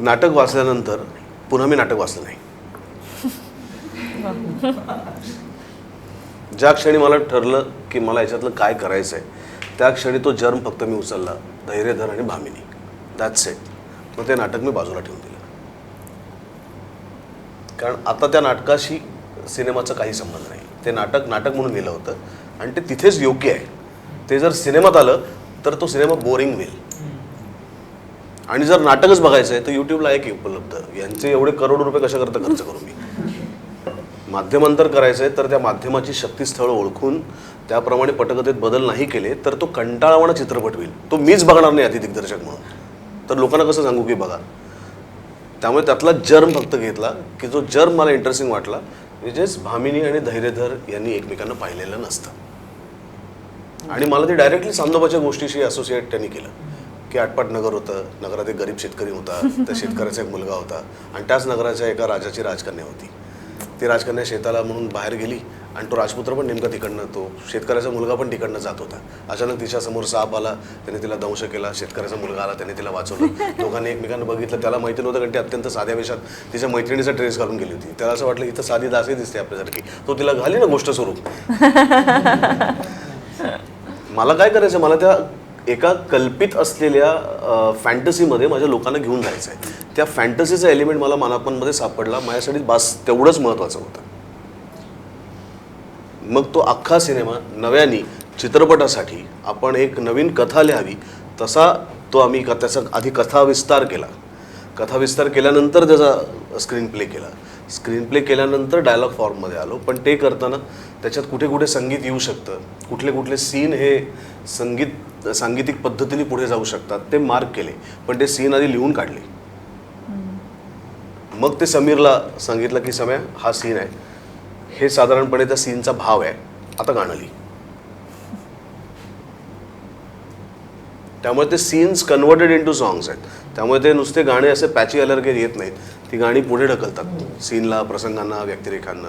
नाटक वाचल्यानंतर पुन्हा मी नाटक वाचलं नाही. ज्या क्षणी मला ठरलं की मला याच्यातलं काय करायचं आहे त्या क्षणी तो जर्म फक्त मी उचलला धैर्यधर आणि भामिनी. दॅट्स इट मग ते नाटक मी बाजूला ठेवून दिलं. कारण आता त्या नाटकाशी सिनेमाचा काही संबंध नाही. ते नाटक नाटक म्हणून लिहिलं होतं आणि ते तिथेच योग्य आहे. ते जर सिनेमात आलं तर तो सिनेमा बोरिंग होईल. आणि जर नाटकच बघायचं आहे तर यूट्यूबला आहे की उपलब्ध. यांचे एवढे करोड रुपये कशा करता खर्च करू मी? माध्यमांतर करायचं आहे तर त्या माध्यमाची शक्तीस्थळ ओळखून त्याप्रमाणे पटकथेत बदल नाही केले तर तो कंटाळावाणा चित्रपट होईल. तो मीच बघणार नाही आधी दिग्दर्शक म्हणून. तर लोकांना कसं सांगू की बघा? त्यामुळे त्यातला जर्म फक्त घेतला की जो जर्म मला इंटरेस्टिंग वाटला म्हणजेच भामिनी आणि धैर्यधर यांनी एकमेकांना पाहिलेलं नसतं. आणि मला ते डायरेक्टली चांदोबाच्या गोष्टीशी असोसिएट त्यांनी केलं. की आटपाट नगर होतं. नगरात एक गरीब शेतकरी होता. त्या शेतकऱ्याचा एक मुलगा होता. आणि त्याच नगराच्या एका राजाची राजकन्या होती. ती राजकन्या शेताला म्हणून बाहेर गेली आणि तो राजपुत्र पण नेमका तिकडनं तो शेतकऱ्याचा मुलगा पण तिकडनं जात होता. अचानक तिच्यासमोर साप आला. त्याने तिला दंश केला. शेतकऱ्याचा मुलगा आला. त्याने तिला वाचवलं. दोघांनी एकमेकांना बघितलं. त्याला माहिती नव्हतं कारण ती अत्यंत साध्या वेशात तिच्या मैत्रिणीचा ड्रेस घालून गेली होती. त्याला असं वाटलं इथं साधी दासी दिसते आपल्यासारखी. तो तिला घाली ना गोष्ट स्वरूप मला काय करायचं? मला त्या एका कल्पित असलेल्या फॅन्टसीमध्ये माझ्या लोकांना घेऊन जायचं आहे त्या फॅन्टसीचा एलिमेंट मला मनापणमध्ये सापडला. माझ्यासाठी बास तेवढंच महत्त्वाचं होतं. मग तो अख्खा सिनेमा नव्याने चित्रपटासाठी आपण एक नवीन कथा लिहावी. तसा तो आम्ही क- त्याचा आधी कथा विस्तार केला. कथा विस्तार केल्यानंतर त्याचा स्क्रीन प्ले केला. स्क्रीन प्ले केल्यानंतर डायलॉग फॉर्ममध्ये आलो. पण ते करताना त्याच्यात कुठे कुठे संगीत येऊ शकतं. कुठले कुठले सीन हे संगीत सांगीतिक पद्धतीने पुढे जाऊ शकतात. ते मार्क केले पण ते सीन आधी लिहून काढले. मग ते समीरला सांगितलं की सम्या हा सीन आहे. हे साधारणपणे त्या सीनचा भाव आहे. आता गाणं लिही. त्यामुळे ते scenes converted into songs आहेत. त्यामुळे ते नुसते गाणे असे पॅची अलर्गे येत नाहीत. ती गाणी पुढे ढकलतात. सीनला प्रसंगांना व्यक्तिरेखांना.